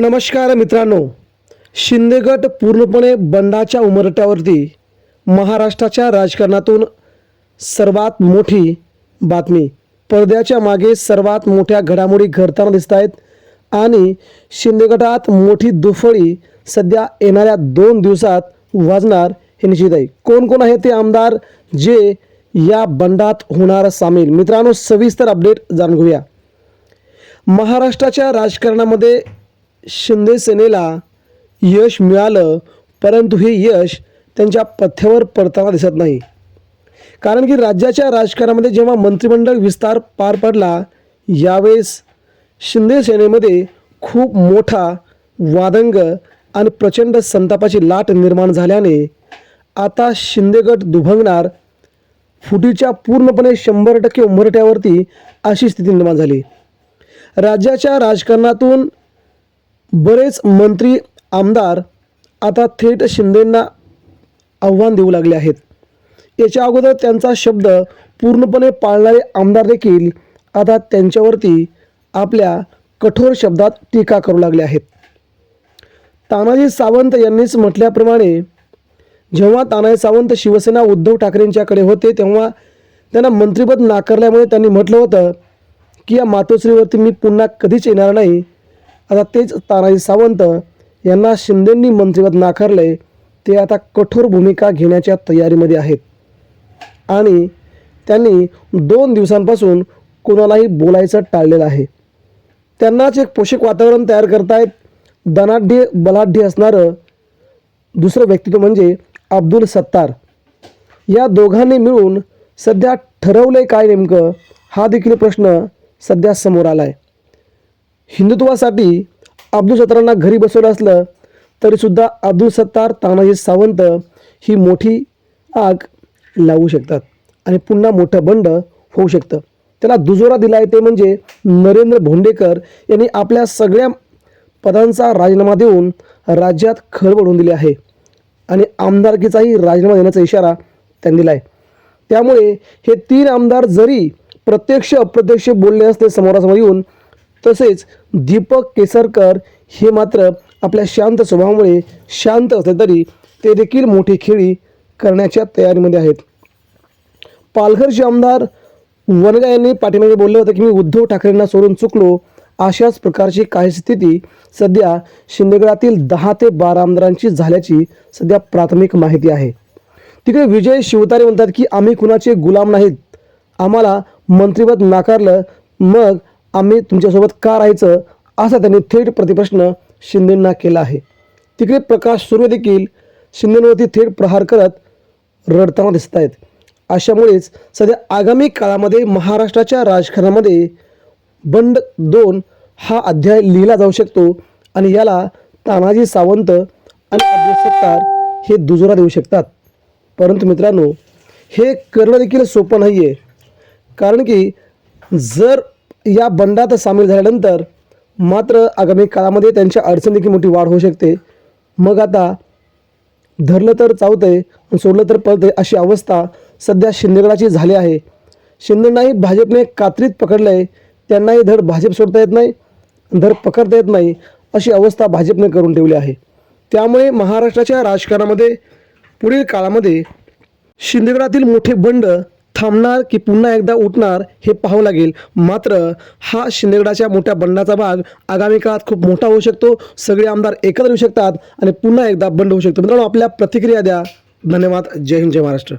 नमस्कार मित्रांनो. शिंदेगट पूर्णपणे बंडाच्या उमरट्यावरती महाराष्ट्राच्या राजकारणातून सर्वात मोठी बातमी. पडद्याच्या मागे सर्वात मोठ्या घडामोडी घडताना दिसत आहेत आणि शिंदेगटात मोठी दुफळी सध्या येणाऱ्या दोन दिवसात वाजणार हे निश्चित आहे. कोण कोण आहे ते आमदार जे या बंडात होणार सामील? मित्रांनो सविस्तर अपडेट जाणून घेऊया. महाराष्ट्राच्या राजकारणामध्ये शिंदे सेनेला यश मिळालं परंतु हे यश त्यांच्या पथ्यावर पडताना दिसत नाही. कारण की राज्याच्या राजकारणामध्ये जेव्हा मंत्रिमंडळ विस्तार पार पडला यावेळेस शिंदे सेनेमध्ये खूप मोठा वादंग आणि प्रचंड संतापाची लाट निर्माण झाल्याने आता शिंदेगट दुभंगणार फुटीच्या पूर्णपणे शंभर टक्के उंबरट्यावरती अशी स्थिती निर्माण झाली. राज्याच्या राजकारणातून बरेच मंत्री आमदार आता थेट शिंदेंना आव्हान देऊ लागले आहेत. याच्या अगोदर त्यांचा शब्द पूर्णपणे पाळणारे आमदार देखील आता त्यांच्यावरती आपल्या कठोर शब्दात टीका करू लागले आहेत. तानाजी सावंत यांनीच म्हटल्याप्रमाणे जेव्हा तानाजी सावंत शिवसेना उद्धव ठाकरेंच्याकडे होते तेव्हा त्यांना मंत्रिपद नाकारल्यामुळे त्यांनी म्हटलं होतं की या मातोश्रीवरती मी पुन्हा कधीच येणार नाही. आता तेच तानाजी सावंत यांना शिंदेंनी मंत्रिपद नाकारले ते आता कठोर भूमिका घेण्याच्या तयारीमध्ये आहेत. आणि त्यांनी दोन दिवसांपासून कोणालाही बोलायचं टाळलेलं आहे. त्यांनाच एक पोषक वातावरण तयार करतायत धनाढ्य बलाढ्य असणारं दुसरं व्यक्तित्व म्हणजे अब्दुल सत्तार. या दोघांनी मिळून सध्या ठरवलं आहे काय नेमकं हा देखील प्रश्न सध्या समोर आला आहे हिंदुत्वासाठी अब्दुल सत्तारांना घरी बसवलं असलं तरीसुद्धा अब्दुल सत्तार तानाजी सावंत ही मोठी आग लावू शकतात आणि पुन्हा मोठं बंड होऊ शकतं. त्याला दुजोरा दिला आहे ते म्हणजे नरेंद्र भोंडेकर यांनी आपल्या सगळ्या पदांचा राजीनामा देऊन राज्यात खळबळ होऊन दिली आहे आणि आमदारकीचाही राजीनामा देण्याचा इशारा त्यांनी दिला आहे त्यामुळे हे तीन आमदार जरी प्रत्यक्ष अप्रत्यक्ष बोलले असते समोरासमोर येऊन तसेच दीपक केसरकर हे मात्र आपल्या शांत स्वभावामुळे शांत असले तरी ते देखील मोठी खेळी करण्याच्या तयारीमध्ये आहेत. पालघरचे आमदार वनगा यांनी पाठीमागे बोलले होते की मी उद्धव ठाकरेंना सोडून चुकलो अशाच प्रकारची काही स्थिती सध्या शिंदेगडातील दहा ते बारा आमदारांची झाल्याची सध्या प्राथमिक माहिती आहे. तिकडे विजय शिवतारे म्हणतात की आम्ही कुणाचे गुलाम नाहीत. आम्हाला मंत्रिपद नाकारलं मग आम्ही तुमच्यासोबत का राहायचं असा त्यांनी थेट प्रतिप्रश्न शिंदेंना केला आहे. तिकडे प्रकाश सुर्वे देखील शिंदेंवरती थेट प्रहार करत रडताना दिसत आहेत. अशामुळेच सध्या आगामी काळामध्ये महाराष्ट्राच्या राजकारणामध्ये बंड दोन हा अध्याय लिहिला जाऊ शकतो आणि याला तानाजी सावंत आणि अब्दुल सत्तार हे दुजोरा देऊ शकतात. परंतु मित्रांनो हे करणं देखील सोपं नाही आहे कारण की जर या बंडात सामील झाल्यानंतर मात्र आगामी काळामध्ये त्यांच्या अडचणीची मोठी वाढ होऊ शकते. मग आता धरलं तर चावतंय आणि सोडलं तर पळतंय अशी अवस्था सध्या शिंदेगडाची झाली आहे. शिंदेनाही भाजपने कात्रीत पकडलं आहे त्यांनाही धड भाजप सोडता येत नाही धड पकडता येत नाही अशी अवस्था भाजपने करून ठेवली आहे. त्यामुळे महाराष्ट्राच्या राजकारणामध्ये पुढील काळामध्ये शिंदेगडातील मोठे बंड थांबणार की पुन्हा एकदा उठणार हे पाहावं लागेल. मात्र हा शिंदेगडाच्या मोठ्या बंडाचा भाग आगामी काळात खूप मोठा होऊ शकतो. सगळे आमदार एकत्र येऊ शकतात आणि पुन्हा एकदा बंड होऊ शकतो. मित्रांनो आपल्या प्रतिक्रिया द्या. धन्यवाद. जय हिंद जय महाराष्ट्र.